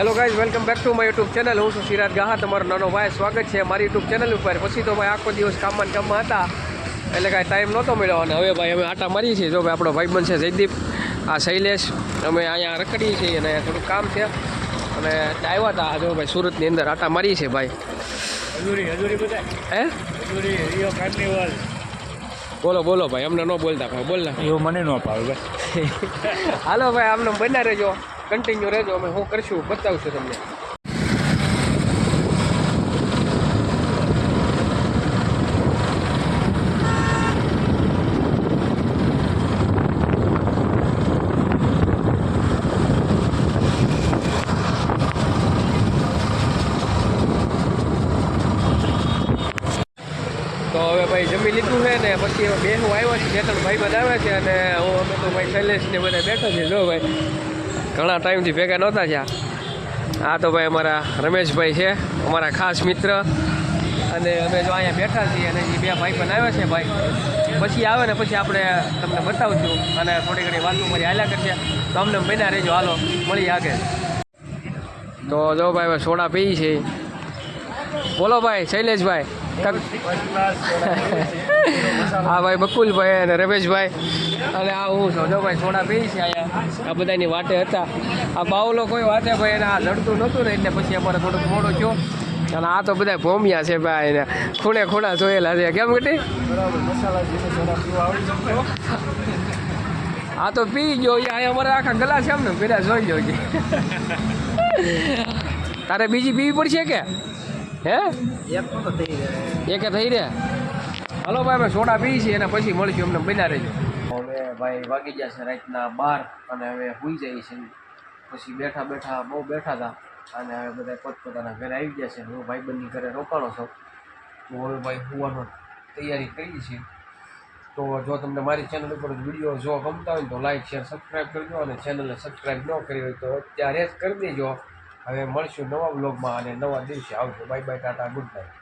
Hello guys welcome back to my YouTube channel હું છું સિરાજ ગાહા તમારો નાનો ભાઈ. સ્વાગત છે મારી યુટ્યુબ ચેનલ ઉપર. પછી તો ભાઈ આખો દિવસ કામમાં કામમાં હતા. એટલે કાંઈ ટાઈમ નહોતો મળ્યો અને હવે ભાઈ અમે આટા મારીએ છીએ. જો ભાઈ આપણો ભાઈ છે જયદીપ આ શૈલેષ. અમે અહીંયા રખડીએ છીએ અને થોડું કામ છે. અને આવ્યા હતા. જો ભાઈ સુરતની અંદર આટા મારીએ છીએ ભાઈ. હે? બોલો બોલો ભાઈ. અમને ન બોલતા ભાઈ. બોલ ના. એવું મને ન પાવે ભાઈ. હાલો ભાઈ આમને બના રહેજો. કન્ટિન્યુ રહેજો, અમે શું કરશું, બતાવશું તમને. તો હવે ભાઈ જમી લીધું છે ને, પછી હવે બેહું આવ્યો છે બે ત્રણ ભાઈ બધા આવે છે અને હું અમે તો ભાઈ શૈલેષ ને બધા બેઠા છે જો ભાઈ ઘણા ટાઈમથી ભેગા નહોતા થયા. આ તો ભાઈ અમારા રમેશભાઈ છે, અમારા ખાસ મિત્ર. અને અમે જો અહીંયા બેઠા છીએ અને એ બે ભાઈ પણ આવ્યા છે ભાઈ. પછી આવે ને પછી આપણે તમને બતાવશું અને થોડી ઘણી વાતો મારી હાલ્યા કરશે. તો અમને મહિના રહેજો. હાલો, મળી આગળ. તો જો ભાઈ સોડા પી છે. બોલો ભાઈ, શૈલેષભાઈ. હા ભાઈ બકુલભાઈ અને રમેશભાઈ. અને આ હું છું. જો ભાઈ સોડા પી છે અહીંયા. આ બધાની વાટે હતા. આ બાવલો કોઈ વાતે ભાઈ એને આ લડતું નહોતું ને એટલે પછી અમારે થોડુંક મોડું થયો. અને આ તો બધા ભોમિયા છે ભાઈ એને. ખૂણે ખૂણા જોયેલા છે. કેમ શકતો આ તો પી ગયો. અહીંયા અમારે આખા ગલા છે એમ ને પેલા જોઈ જોઈ કે. તારે બીજી પીવી પડશે કે? હે? એક થઈ રહ્યા એકે થઈ રે હલો ભાઈ અમે સોડા પી છીએ અને પછી મળીશું અમને બના રહેજો. હવે ભાઈ વાગી ગયા છે રાતના બાર અને હવે સુઈ જાય છે. પછી બેઠા બેઠા બહુ બેઠા હતા અને હવે બધા પોતપોતાના ઘરે આવી ગયા છે. હું ભાઈબંધની ઘરે રોકાણો છું. તો હવે ભાઈ હોવાનો તૈયારી કરી છે. તો જો તમને મારી ચેનલ ઉપર વીડિયો જો ગમતા હોય તો લાઈક શેર સબસ્ક્રાઈબ કરજો અને ચેનલને સબસ્ક્રાઈબ ન કરી હોય તો અત્યારે જ કરી દેજો. હવે મળશું નવા બ્લોગમાં અને નવા દિવસે. આવજો. Bye bye tata good night